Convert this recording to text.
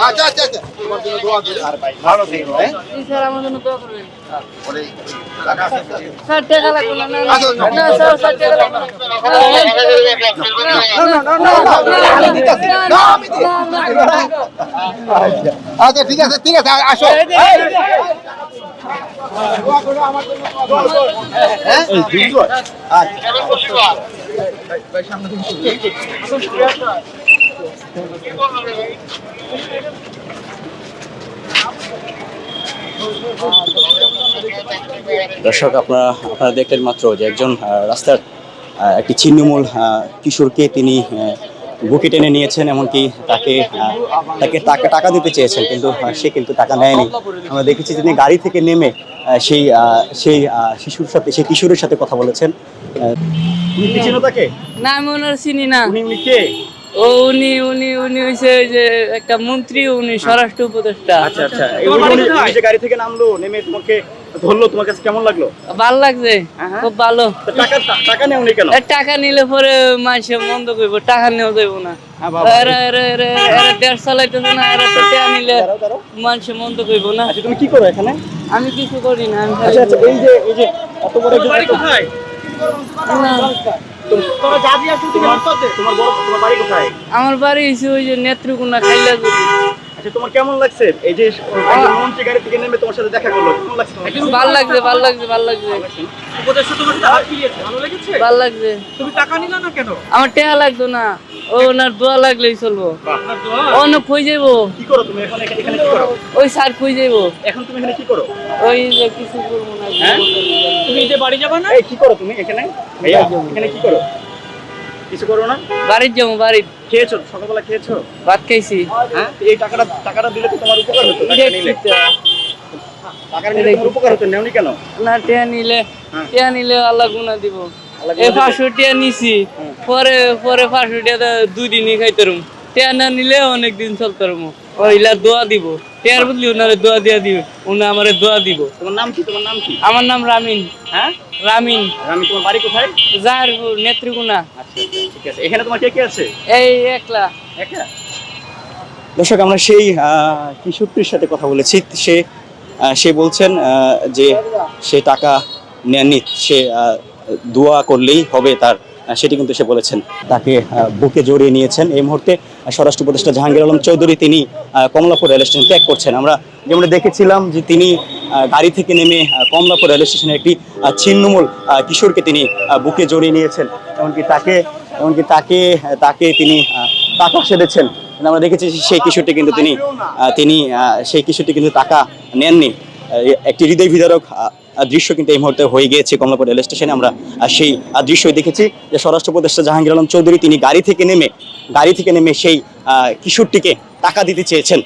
আচ্ছা আচ্ছা আচ্ছা হ্যাঁ আচ্ছা। আচ্ছা ঠিক আছে ঠিক আছে আসো। হ্যাঁ? আচ্ছা। দর্শক, আপনারা আপনারা দেখলেন মাত্র যে একজন রাস্তার একটি ছিন্নমূল কিশোরকে তিনি বুকে টেনে নিয়েছেন, এমনকি তাকে তাকে টাকা টাকা দিতে চেয়েছেন, কিন্তু সে কিন্তু টাকা নেয়নি। আমরা দেখেছি তিনি গাড়ি থেকে নেমে সেই সেই শিশুর সাথে, সেই কিশোরের সাথে কথা বলেছেন। তুমি চিনো তাকে? না আমি ওনার চিনি না। উনি উনি কে? ও উনি উনি উনি হইছে যে একটা মন্ত্রী উনি স্বরাষ্ট্র উপদেষ্টা। আচ্ছা আচ্ছা। এই উনি- উনি উনি যে গাড়ি থেকে নামলো নেমে তোমাকে ধরলো তোমার কাছে কেমন লাগল? ভালো লাগছে হ্যাঁ, হ্যাঁ। খুব ভালো। টাকা টাকা নেই উনি কেন টাকা নিলে পরে মানুষে মন্দ করব টাকা নেওয়া যাইব না। হ্যাঁ, এরা এরা এরা এরা দেড় চালাইতেছে না এরা তো টাকা নিলে মানুষে মন্দ করব না। আচ্ছা তুমি কি করো এখানে? আমি কিছু করি না আমি আচ্ছা এই যে এই যে বাড়ি কোথায়? আমার বাড়ি হইছে ওই যে নেত্রকোনা খাইলা করি আচ্ছা তোমার কেমন লাগছে? এই যে মন্ত্রী গাড়ি থেকে নেমে তোমার সাথে দেখা করল কেমন লাগছে ভালো লাগছে ভালো লাগছে ভালো লাগছে। উপদেষ্টা তোমার টাকা দিয়েছে? ভালো লেগেছে? ভালো লাগছে। তুমি টাকা নিলে না কেন? আমার টাকা লাগতো না। ও ওনার দোয়া লাগলেই চলবো। না কই যাইবো কি করো তুমি এখন? এখানে কি করো? ওই স্যার কই যাইবো এখন তুমি এখানে কি করো? ওই যে কিছু করব না। হ্যাঁ? তুমি যে বাড়ি যাবে না? এই কি করো তুমি এখানে? এখানে কি করো? কিছু করো না? বাড়ির যাব বাড়ির। খেয়েছো? সকালবেলা খেয়েছো? ভাত খাইছি। হ্যাঁ? এই টাকাটা টাকাটা দিলে তো তোমার উপকার হতো টাকা নিলে। টাকা নিলে তোমার উপকার হতো নেওনি কেন? না টিয়া নিলে হ্যাঁ। টিয়া নিলে আল্লাহ দিব। নিছি। পরে দুই দিনই টিয়া না নিলে অনেক দিন দোয়া দিব। টিয়ার বদলি ওনারে দোয়া দিয়া দিবে। উনি আমারে দোয়া দিব। তোমার নাম কি? তোমার নাম কি? আমার নাম রামিন। হ্যাঁ? রামিন। আমি তোমার বাড়ি কোথায়? জাহারপুর নেত্রকোনা। আচ্ছা আচ্ছা ঠিক আছে। এখানে তোমার কে কে আছে? এই একলা। একা? দর্শক আমরা সেই কিশোরটির সাথে কথা বলেছি। সে সে বলছেন যে সে টাকা নেননি সে আহ, দোয়া করলেই হবে তার সেটি কিন্তু সে বলেছেন। তাকে বুকে জড়িয়ে নিয়েছেন। এই মুহূর্তে স্বরাষ্ট্র উপদেষ্টা জাহাঙ্গীর আলম চৌধুরী তিনি আহ, কমলাপুর রেল স্টেশন ত্যাগ করছেন। আমরা যেমন দেখেছিলাম যে তিনি গাড়ি থেকে নেমে কমলাপুর রেল স্টেশনে একটি ছিন্নমূল কিশোরকে তিনি বুকে জড়িয়ে নিয়েছেন। এমনকি তাকে এমনকি তাকে তাকে তিনি টাকা সেধেছেন। আমরা দেখেছি সেই কিশোরটি কিন্তু তিনি তিনি সেই কিশোরটি কিন্তু টাকা নেননি। একটি হৃদয় বিদারক দৃশ্য কিন্তু এই মুহূর্তে হয়ে গিয়েছে কমলাপুর রেল স্টেশনে। আমরা সেই দৃশ্যই দেখেছি যে স্বরাষ্ট্র উপদেষ্টা জাহাঙ্গীর আলম চৌধুরী তিনি গাড়ি থেকে নেমে, গাড়ি থেকে নেমে সেই কিশোরটিকে টাকা দিতে চেয়েছেন।